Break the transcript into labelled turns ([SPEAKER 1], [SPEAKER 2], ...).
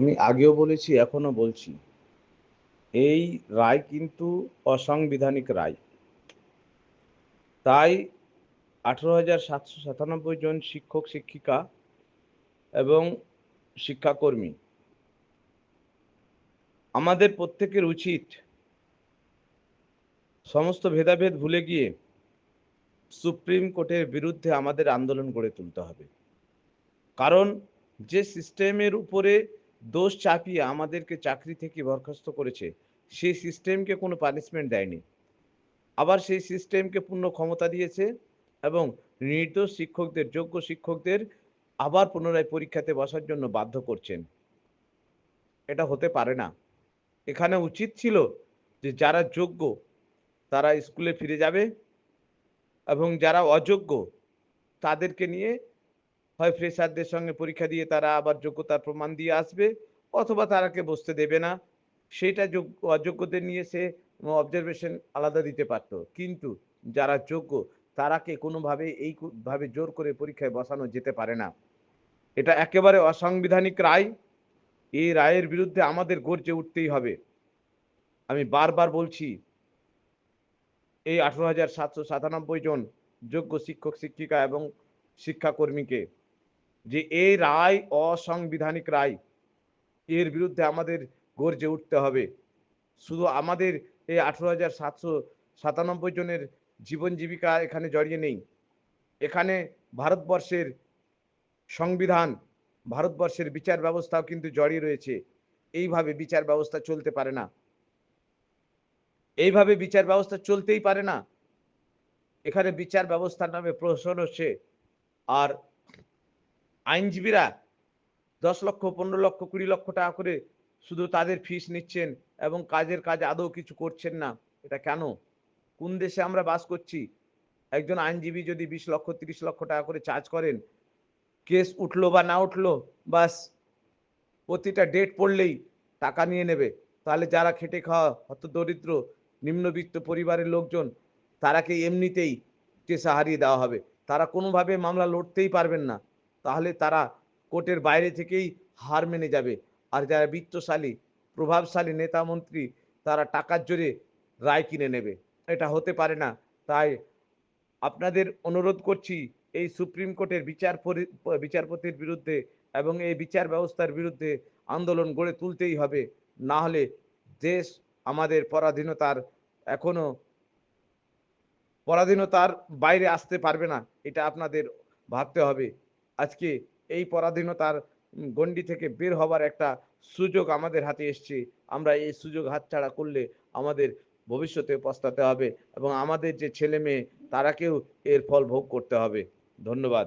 [SPEAKER 1] আমি আগেও বলেছি এখনও বলছি। এই রায় কিন্তু অসাংবিধানিক রায়। তাই আঠেরো হাজার সাতশো সাতানব্বই জন শিক্ষক, শিক্ষিকা এবং শিক্ষাকর্মী, আমাদের প্রত্যেকের উচিত সমস্ত ভেদাভেদ ভুলে গিয়ে সুপ্রিম কোর্টের বিরুদ্ধে আমাদের আন্দোলন গড়ে তুলতে হবে। কারণ যে সিস্টেমের উপরে দোষ চাপিয়ে আমাদেরকে চাকরি থেকে বরখাস্ত করেছে, সেই সিস্টেমকে কোনো পানিশমেন্ট দেয়নি। আবার সেই সিস্টেমকে পূর্ণ ক্ষমতা দিয়েছে এবং নির্দোষ শিক্ষকদের, যোগ্য শিক্ষকদের আবার পুনরায় পরীক্ষাতে বসার জন্য বাধ্য করছেন। এটা হতে পারে না। এখানে উচিত ছিল যে যারা যোগ্য, তারা স্কুলে ফিরে যাবে এবং যারা অযোগ্য, তাদেরকে নিয়ে হয় ফ্রেশারদের সঙ্গে পরীক্ষা দিয়ে তারা আবার যোগ্যতার প্রমাণ দিয়ে আসবে, অথবা তারাকে বসতে দেবে না। সেটা যোগ্য, অযোগ্যদের নিয়ে সে অবজারভেশন আলাদা দিতে পারতো। কিন্তু যারা যোগ্য, তারাকে কোনোভাবে এইভাবে জোর করে পরীক্ষায় বসানো যেতে পারে না। এটা একেবারে অসাংবিধানিক রায়। এই রায়ের বিরুদ্ধে আমাদের গর্জে উঠতেই হবে। আমি বারবার বলছি, এই আঠারো হাজার সাতশো সাতানব্বই জন যোগ্য শিক্ষক, শিক্ষিকা এবং শিক্ষাকর্মীকে যে এই রায় অসাংবিধানিক রায়, এর বিরুদ্ধে আমাদের গর্জে উঠতে হবে। শুধু আমাদের এই আঠেরো হাজার সাতশো সাতানব্বই জনের জীবন জীবিকা এখানে জড়িয়ে নেই। এখানে ভারতবর্ষের সংবিধান, ভারতবর্ষের বিচার ব্যবস্থাও কিন্তু জড়িয়ে রয়েছে। এইভাবে বিচার ব্যবস্থা চলতে পারে না। এইভাবে বিচার ব্যবস্থা চলতেই পারে না। এখানে বিচার ব্যবস্থার নামে প্রহসন হচ্ছে, আর আইনজীবীরা দশ লক্ষ, পনেরো লক্ষ, কুড়ি লক্ষ টাকা করে শুধু তাদের ফিস নিচ্ছেন এবং কাজের কাজ আদৌ কিছু করছেন না। এটা কেন? কোন দেশে আমরা বাস করছি? একজন আইনজীবী যদি বিশ লক্ষ, তিরিশ লক্ষ টাকা করে চার্জ করেন, কেস উঠল বা না উঠল, বাস প্রতিটা ডেট পড়লেই টাকা নিয়ে নেবে। তাহলে যারা খেটে খাওয়া হত দরিদ্র, নিম্নবিত্ত পরিবারের লোকজন, তারাকে এমনিতেই কেসা হারিয়ে দেওয়া হবে। তারা কোনোভাবে মামলা লড়তেই পারবেন না। তাহলে তারা কোর্টের বাইরে থেকেই হার মেনে যাবে। আর যারা বিত্তশালী, প্রভাবশালী নেতা মন্ত্রী, তারা টাকার জোরে রায় কিনে নেবে। এটা হতে পারে না। তাই আপনাদের অনুরোধ করছি, এই সুপ্রিম কোর্টের বিচার বিচারপতির বিরুদ্ধে এবং এই বিচার ব্যবস্থার বিরুদ্ধে আন্দোলন গড়ে তুলতেই হবে। না হলে দেশ আমাদের পরাধীনতার, এখনও পরাধীনতার বাইরে আসতে পারবে না। এটা আপনাদের ভাবতে হবে। আজকে এই পরাধীনতার গণ্ডি থেকে বের হবার একটা সুযোগ আমাদের হাতে এসছে। আমরা এই সুযোগ হাতছাড়া করলে আমাদের ভবিষ্যতে পস্তাতে হবে এবং আমাদের যে ছেলে মেয়ে তারাকেও এর ফল ভোগ করতে হবে। ধন্যবাদ।